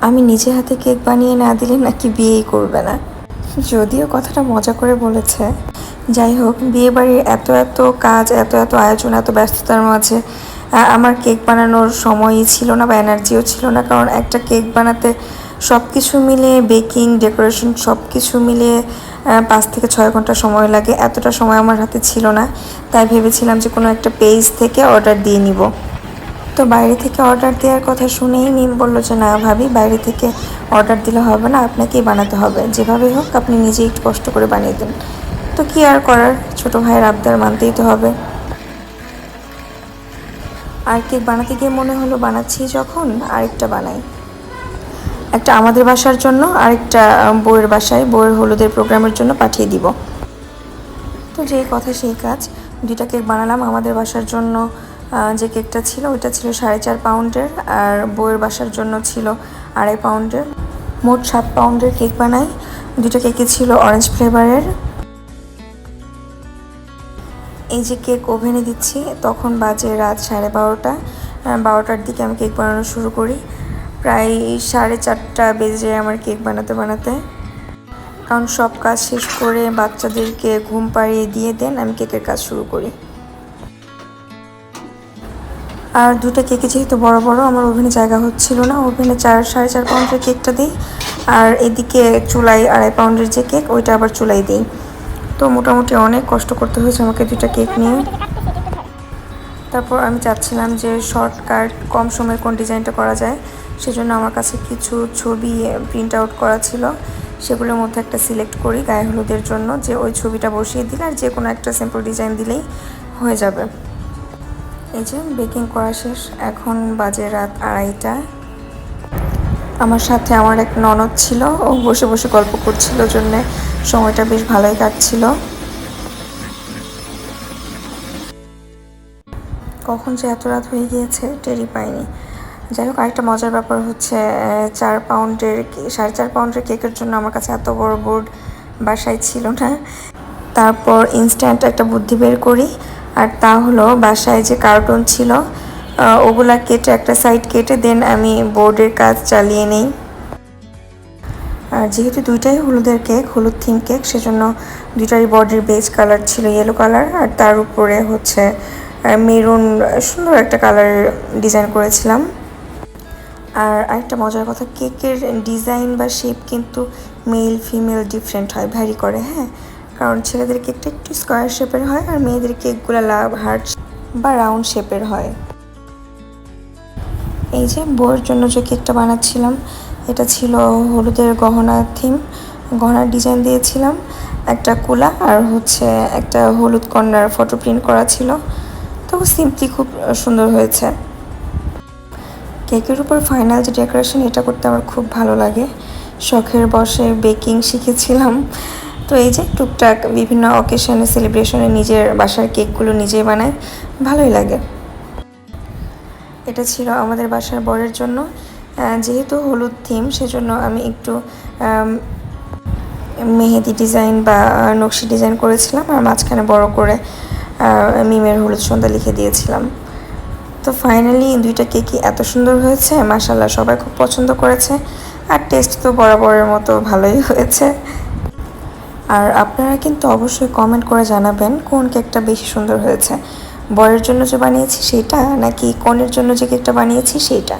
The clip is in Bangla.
আমি নিজে হাতে কেক বানিয়ে না দিলে নাকি বিয়েই করবে না। যদিও কথাটা মজা করে বলেছে। যাই হোক বিয়ে বাড়ির এত এত কাজ, এত এত আয়োজন, এত ব্যস্ততার মাঝে আমার কেক বানানোর সময়ই ছিল না বা এনার্জিও ছিল না। কারণ একটা কেক বানাতে সব কিছু মিলিয়ে, বেকিং, ডেকোরেশন সব কিছু মিলিয়ে পাঁচ থেকে ছয় ঘণ্টা সময় লাগে। এতটা সময় আমার হাতে ছিল না। তাই ভেবেছিলাম যে কোনো একটা পেজ থেকে অর্ডার দিয়ে নিব। তো বাইরে থেকে অর্ডার দেওয়ার কথা শুনেই মিম বলল যে, না ভাবি, বাইরে থেকে অর্ডার দিলে হবে না, আপনাকেই বানাতে হবে। যেভাবে হোক, আপনি নিজেই একটু কষ্ট করে বানিয়ে দেন। তো কি আর করার? ছোট ভাইয়ের আবদার মানতেই তো হবে। আর কেক বানাতে গিয়ে মনে হলো বানাচ্ছি যখন, আরেকটা বানাই। একটা আমাদের বাসার জন্য, আরেকটা বউয়ের বাসায়, বউয়ের হলুদের প্রোগ্রামের জন্য পাঠিয়ে দিব। তো যেই কথা, সেই কাজ। দুইটা কেক বানালাম আমাদের বাসার জন্য। যে কেকটা ছিল, ওইটা ছিল সাড়ে চার পাউন্ডের আর বউয়ের বাসার জন্য ছিল আড়াই পাউন্ডের। মোট সাত পাউন্ডের কেক বানাই। দুটো কেকই ছিল অরেঞ্জ ফ্লেভারের এই যে কেক ওভেনে দিচ্ছি, তখন বাজে রাত সাড়ে বারোটা। বারোটার দিকে আমি কেক বানানো শুরু করি। প্রায় সাড়ে চারটা বেজে যায় আমার কেক বানাতে বানাতে। কারণ সব কাজ শেষ করে বাচ্চাদেরকে ঘুম পাড়িয়ে দিয়ে দেন, আমি কেকের কাজ শুরু করি। আর দুটো কেকে যেহেতু বড় বড়, আমার ওভেনে জায়গা হচ্ছিল না। ওভেনে চার, সাড়ে চার পাউন্ডের কেকটা দিই। আর এদিকে চুলাই আড়াই পাউন্ডের যে কেক, ওইটা আবার চুলাই দিই। তো মোটামুটি অনেক কষ্ট করতে হয়েছে আমাকে দুটা কেক নিয়ে। তারপর আমি চাচ্ছিলাম যে শর্টকাট, কম সময়ে কোন ডিজাইনটা করা যায়। সেজন্য আমার কাছে কিছু ছবি প্রিন্ট আউট করা ছিল। সেগুলোর মধ্যে একটা সিলেক্ট করি গায়ে হলুদের জন্য, যে ওই ছবিটা বসিয়ে দিলে আর যে কোনো একটা সিম্পল ডিজাইন দিলেই হয়ে যাবে। এই যে বেকিং করা শেষ, এখন বাজে রাত আড়াইটা। আমার সাথে আমার এক ননদ ছিল, ও বসে বসে গল্প করছিল জন্যে সময়টা বেশ ভালোই কাটছিল। কখন যে এত রাত হয়ে গিয়েছে টেরি পাইনি। যাই হোক, আরেকটা মজার ব্যাপার হচ্ছে চার পাউন্ডের সাড়ে চার পাউন্ডের কেকের জন্য আমার কাছে এত বড় বোর্ড বাসায় ছিল না। তারপর ইনস্ট্যান্ট একটা বুদ্ধি বের করি আর তা হলো বাসায় যে কার্টুন ছিল ওগুলা কেটে একটা সাইড কেটে দেন আমি বোর্ডের কাজ চালিয়ে নেই। আর যেহেতু দুইটাই হলুদের কেক হলুদ থিম কেক সেজন্য দুইটারই বডির বেজ কালার ছিল ইয়েলো কালার আর তার উপরে হচ্ছে মেরুন সুন্দর একটা কালার ডিজাইন করেছিলাম। আর আরেকটা মজার কথা কেকের ডিজাইন বা শেপ কিন্তু মেল ফিমেল ডিফারেন্ট হয় ভ্যারি করে হ্যাঁ? কারণ ছেলেদের কেকটা একটু স্কোয়ার শেপের হয় আর মেয়েদের কেকগুলো লাভ হার্ট বা রাউন্ড শেপের হয়। এই যে বউয়ের জন্য যে কেকটা বানাচ্ছিলাম, এটা ছিল হলুদের গহনা থিম গহনার ডিজাইন দিয়েছিলাম, একটা কুলা আর হচ্ছে একটা হলুদ কন্যার ফটো প্রিন্ট করা ছিল। তবু সিম্পলি খুব সুন্দর হয়েছে। কেকের উপর ফাইনাল যে ডেকোরেশন এটা করতে আমার খুব ভালো লাগে। শখের বসে বেকিং শিখেছিলাম। তো এই যে টুকটাক বিভিন্ন অকেশনে সেলিব্রেশনে নিজের বাসার কেকগুলো নিজেই বানাই ভালোই লাগে। এটা ছিল আমাদের বাসার বরের জন্য। যেহেতু হলুদ থিম সেজন্য আমি একটু মেহেদি ডিজাইন বা নকশি ডিজাইন করেছিলাম আর মাঝখানে বড় করে মিমের হলুদ সন্ধ্যা লিখে দিয়েছিলাম। তো ফাইনালি দুইটা কেকই এত সুন্দর হয়েছে মাসাল্লাহ সবাই খুব পছন্দ করেছে। আর টেস্ট তো বরাবরের মতো ভালোই হয়েছে। আর আপনারা কিন্তু অবশ্যই কমেন্ট করে জানাবেন কোন কেকটা বেশি সুন্দর হয়েছে। বরের জন্য যে বানিয়েছি সেটা নাকি কনের জন্য যে কেকটা বানিয়েছি সেইটা